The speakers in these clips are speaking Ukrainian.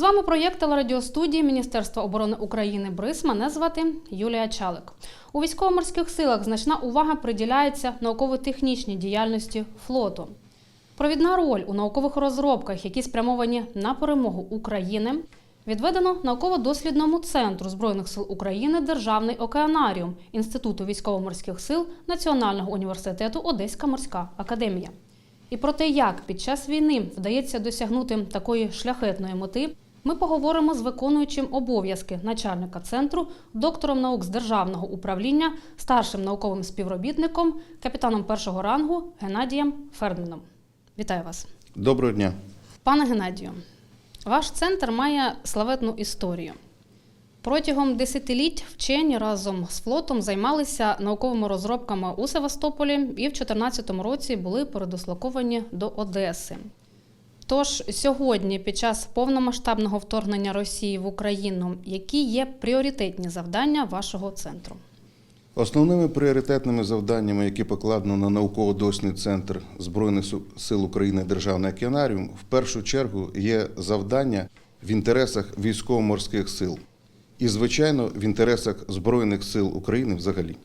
З вами проєкт телерадіостудії Міністерства оборони України БРИС. Мене звати Юлія Чалик. У військово-морських силах значна увага приділяється науково-технічній діяльності флоту. Провідна роль у наукових розробках, які спрямовані на перемогу України, відведено науково-дослідному центру Збройних сил України Державний океанаріум Інституту військово-морських сил Національного університету Одеська морська академія. І про те, як під час війни вдається досягнути такої шляхетної мети, ми поговоримо з виконуючим обов'язки начальника центру, доктором наук з державного управління, старшим науковим співробітником, капітаном першого рангу Геннадієм Фердманом. Вітаю вас, Доброго дня. пане Геннадію. Ваш центр має славетну історію. Протягом десятиліть вчені разом з флотом займалися науковими розробками у Севастополі і в 2014 році були передислоковані до Одеси. Тож сьогодні, під час повномасштабного вторгнення Росії в Україну, які є пріоритетні завдання вашого центру? Основними пріоритетними завданнями, які покладено на науково-дослідний центр Збройних сил України Державний океанаріум, в першу чергу є завдання в інтересах військово-морських сил і, звичайно, в інтересах Збройних сил України взагалі.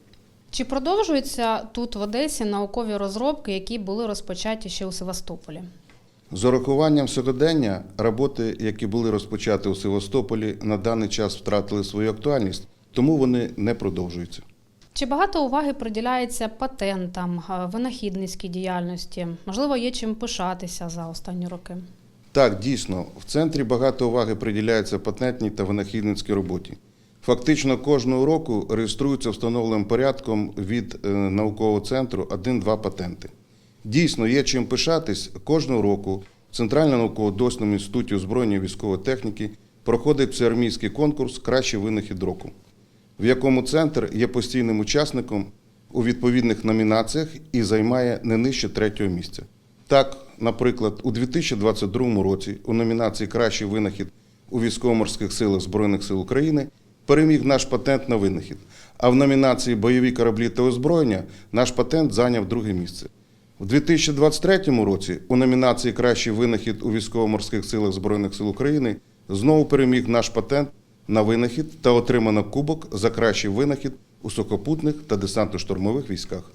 Чи продовжуються тут в Одесі наукові розробки, які були розпочаті ще у Севастополі? З урахуванням сьогодення роботи, які були розпочаті у Севастополі, на даний час втратили свою актуальність, тому вони не продовжуються. Чи багато уваги приділяється патентам, е, винахідницькій діяльності? Можливо, є чим пишатися за останні роки? Так, дійсно, в центрі багато уваги приділяється патентній та винахідницькій роботі. Фактично кожного року реєструються встановленим порядком від е, наукового центру один-два патенти. Дійсно, є чим пишатись. Кожного року в Центральному науково-дослідному інституті озброєння військової техніки проходить всеармійський конкурс Кращий винахід року, в якому центр є постійним учасником у відповідних номінаціях і займає не нижче третього місця. Так, наприклад, у 2022 році у номінації Кращий винахід у військово-морських силах Збройних сил України переміг наш патент на винахід. А в номінації Бойові кораблі та озброєння наш патент зайняв друге місце. У 2023 році у номінації Кращий винахід у військово-морських силах Збройних сил України знову переміг наш патент на винахід та отримано кубок за кращий винахід у сухопутних та десантно-штурмових військах.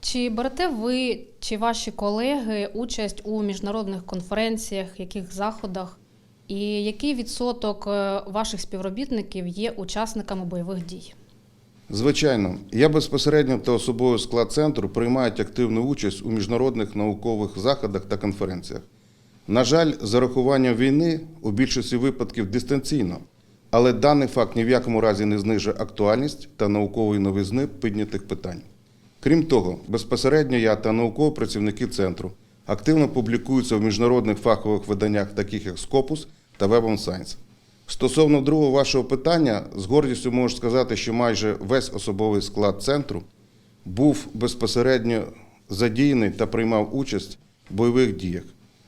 Чи берете ви чи ваші колеги участь у міжнародних конференціях, яких заходах? І який відсоток е, ваших співробітників є учасниками бойових дій? Звичайно, я безпосередньо та особовий склад центру приймають активну участь у міжнародних наукових заходах та конференціях. На жаль, з урахуванням війни у більшості випадків дистанційно, але даний факт ні в якому разі не знижує актуальність та наукової новизни піднятих питань. Крім того, безпосередньо я та наукові працівники центру активно публікуються в міжнародних фахових виданнях, таких як Scopus та Web on Science. Стосовно другого вашого питання, з гордістю можу сказати, що майже весь особовий склад центру був безпосередньо задіяний та приймав участь в бойових діях.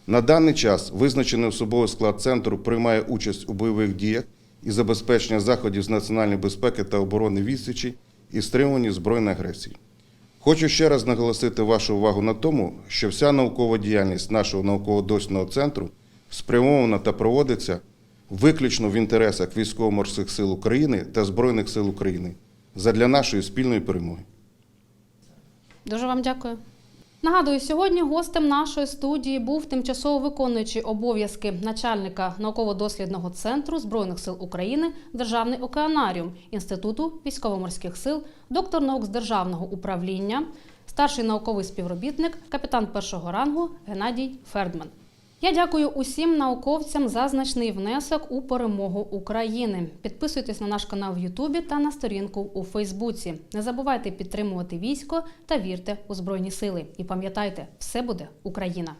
На даний час визначений особовий склад центру приймає участь у бойових діях і забезпечення заходів з національної безпеки та оборони відсічі і стримування збройної агресії. Хочу ще раз наголосити вашу увагу на тому, що вся наукова діяльність нашого науково-дослідного центру спрямована та проводиться виключно в інтересах військово-морських сил України та Збройних сил України задля нашої спільної перемоги. Дуже вам дякую. Нагадую, сьогодні гостем нашої студії був тимчасово виконуючий обов'язки начальника науково-дослідного центру Збройних сил України Державний океанаріум Інституту військово-морських сил, доктор наук з державного управління, старший науковий співробітник, капітан першого рангу Геннадій Фердман. Я дякую усім науковцям за значний внесок у перемогу України. Підписуйтесь на наш канал в Ютубі та на сторінку у Фейсбуці. Не забувайте підтримувати військо та вірте у Збройні сили. І пам'ятайте, все буде Україна!